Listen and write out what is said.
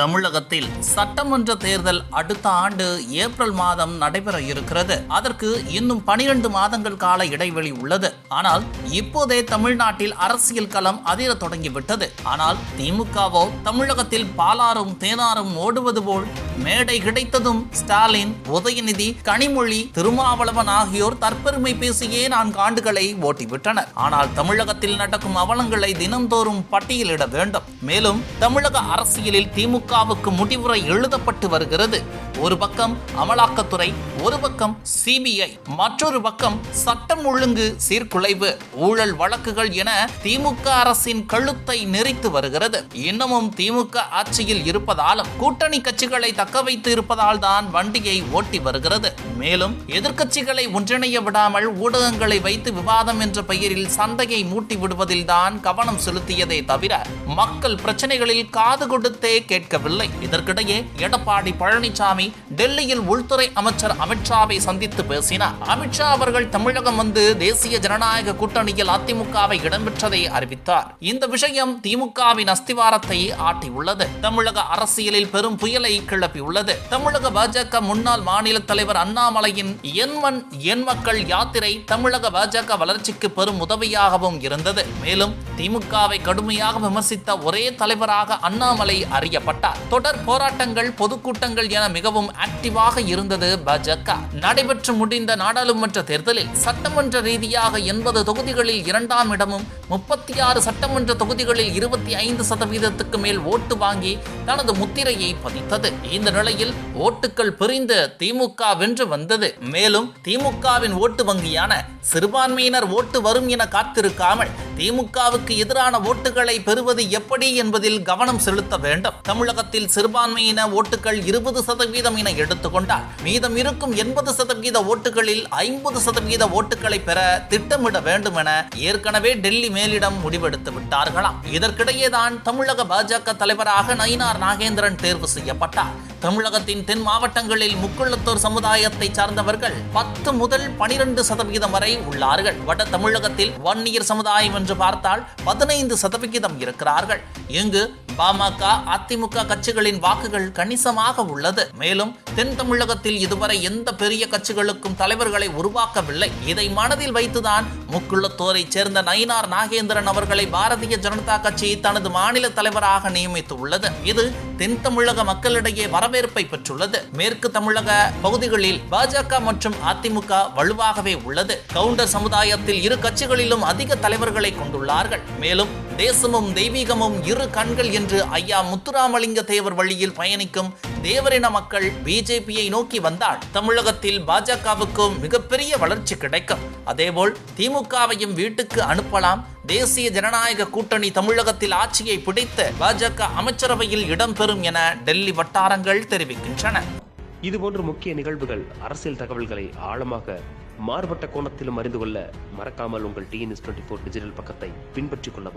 தமிழகத்தில் சட்டமன்ற தேர்தல் அடுத்த ஆண்டு ஏப்ரல் மாதம் நடைபெற இருக்கிறது. அதற்கு இன்னும் பனிரெண்டு மாதங்கள் கால இடைவெளி உள்ளது. ஆனால் இப்போதே தமிழ்நாட்டில் அரசியல் களம் அதிர தொடங்கிவிட்டது. ஆனால் திமுகவோ தமிழகத்தில் பாலாரும் தேனாரும் ஓடுவது போல் மேடை கிடைத்ததும் ஸ்டாலின் உதயநிதி கனிமொழி திருமாவளவன் ஆகியோர் தற்பெருமை பேசியே நான்கு ஆண்டுகளை ஓட்டிவிட்டனர். ஆனால் தமிழகத்தில் நடக்கும் அவலங்களை தினந்தோறும் பட்டியலிட வேண்டும். மேலும் தமிழக அரசியலில் திமுகவுக்கு முடிவுரை எழுதப்பட்டு வருகிறது. ஒரு பக்கம் அமலாக்கத்துறை ஒரு பக்கம் சிபிஐ மற்றொரு பக்கம் சட்டம் ஒழுங்கு சீர்குலைவு ஊழல் வழக்குகள் என திமுக அரசின் கழுத்தை நெறித்து வருகிறது. இன்னமும் திமுக ஆட்சியில் இருப்பதாலும் கூட்டணி கட்சிகளை தக்க வைத்து இருப்பதால் தான் வண்டியை ஓட்டி வருகிறது. மேலும் எதிர்க்கட்சிகளை ஒன்றிணைய விடாமல் ஊடகங்களை வைத்து விவாதம் என்ற பெயரில் சண்டையை மூட்டி விடுவதில் தான் கவனம் செலுத்தியதே தவிர மக்கள் பிரச்சனைகளில் காது கொடுத்தே கேட்கவில்லை. இதற்கிடையே எடப்பாடி பழனிசாமி டெல்லியில் உள்துறை அமைச்சர் அமித்ஷாவை சந்தித்து பேசினார். அமித்ஷா அவர்கள் தமிழகம் வந்து தேசிய ஜனநாயக கூட்டணியில் அதிமுகவை இடம்பெற்றதை அறிவித்தார். இந்த விஷயம் திமுகவின் அஸ்திவாரத்தை ஆட்டியுள்ளது. தமிழக அரசியலில் பெரும் புயலை கிளப்பியுள்ளது. தமிழக பாஜக முன்னாள் மாநில தலைவர் அண்ணாமலையின் எண்மண் எண் மக்கள் யாத்திரை தமிழக பாஜக வளர்ச்சிக்கு பெரும் உதவியாகவும் இருந்தது. மேலும் திமுகவை கடுமையாக விமர்சித்த ஒரே தலைவராக அண்ணாமலை அறியப்பட்டார். தொடர் போராட்டங்கள் பொதுக்கூட்டங்கள் என மிகவும் ஆக்டிவாக இருந்தது பாஜக. நடைபெற்று முடிந்த நாடாளுமன்ற தேர்தலில் சட்டமன்ற ரீதியாக எண்பது தொகுதிகளில் இரண்டாம் இடமும் முப்பத்தி ஆறு சட்டமன்ற தொகுதிகளில் இருபத்தி ஐந்து சதவீதத்துக்கு மேல் ஓட்டு வாங்கி தனது முத்திரையை பதித்தது. இந்த நிலையில் ஓட்டுகள் பிரிந்து திமுக வென்று வந்தது. மேலும் திமுகவின் ஓட்டு வங்கியான சிறுபான்மையினர் ஓட்டு வரும் என காத்திருக்காமல் திமுகவுக்கு எதிரான ஓட்டுகளை பெறுவது எப்படி என்பதில் கவனம் செலுத்த வேண்டும். தமிழகத்தில் சிறுபான்மையின ஓட்டுகள் இருபது சதவீதம் என எடுத்துக்கொண்டால் மீதம் இருக்கும் எண்பது சதவீத ஓட்டுகளில் ஐம்பது சதவீத ஓட்டுகளை பெற திட்டமிட வேண்டும் என ஏற்கனவே டெல்லி மேலிடம் முடிவெடுத்து விட்டார்களாம். இதற்கிடையே தான் தமிழக பாஜக தலைவராக நயினார் நாகேந்திரன் தேர்வு செய்யப்பட்டார். தமிழகத்தின் தென் மாவட்டங்களில் முக்குள்ளத்தோர் சமுதாயத்தை சார்ந்தவர்கள் பத்து முதல் பனிரெண்டு சதவீதம் வரை உள்ளார்கள். வட தமிழகத்தில் வன்னியர் சமுதாயம் என்று பார்த்தால் பதினைந்து சதவிகிதம் இருக்கிறார்கள். இங்கு பாமக அதிமுக கட்சிகளின் வாக்குகள் கணிசமாக உள்ளது. மேலும் தென் தமிழகத்தில் இதுவரை எந்த பெரிய கட்சிகளுக்கும் தலைவர்களை உருவாக்கவில்லை. இதை மனதில் வைத்துதான் முக்குள்ளத்தோரை சேர்ந்த நயினார் நாகேந்திரன் அவர்களை பாரதிய ஜனதா கட்சி தனது மாநில தலைவராக நியமித்து உள்ளது இது தென் தமிழக மக்களிடையே வரவேற்பை பெற்றுள்ளது. மேற்கு தமிழக பகுதிகளில் பாஜக மற்றும் அதிமுக வலுவாகவே உள்ளது. கவுண்டர் சமுதாயத்தில் இரு கட்சிகளிலும் அதிக தலைவர்களை கொண்டுள்ளார்கள். மேலும் தேசமும் தெய்வீகமும் இரு கண்கள் என்று ஐயா முத்துராமலிங்க தேவர் வழியில் பயணிக்கும் தேவரின மக்கள் பிஜேபியை நோக்கி வந்தால் தமிழகத்தில் பாஜகவுக்கும் மிகப்பெரிய வளர்ச்சி கிடைக்கும். அதேபோல் திமுகவையும் வீட்டுக்கு அனுப்பலாம் தேசிய ஜனநாயக கூட்டணி தமிழகத்தில் ஆட்சியை பிடித்து பாஜக அமைச்சரவையில் இடம்பெறும் என டெல்லி வட்டாரங்கள் தெரிவிக்கின்றன. இதுபோன்ற முக்கிய நிகழ்வுகள் அரசியல் தகவல்களை ஆழமாக மாறுபட்ட கோணத்திலும் அறிந்து கொள்ள மறக்காமல் உங்கள் டிஎன்எஸ் டுவெண்ட்டி ஃபோர் டிஜிட்டல் பக்கத்தை பின்பற்றிக் கொள்ளவும்.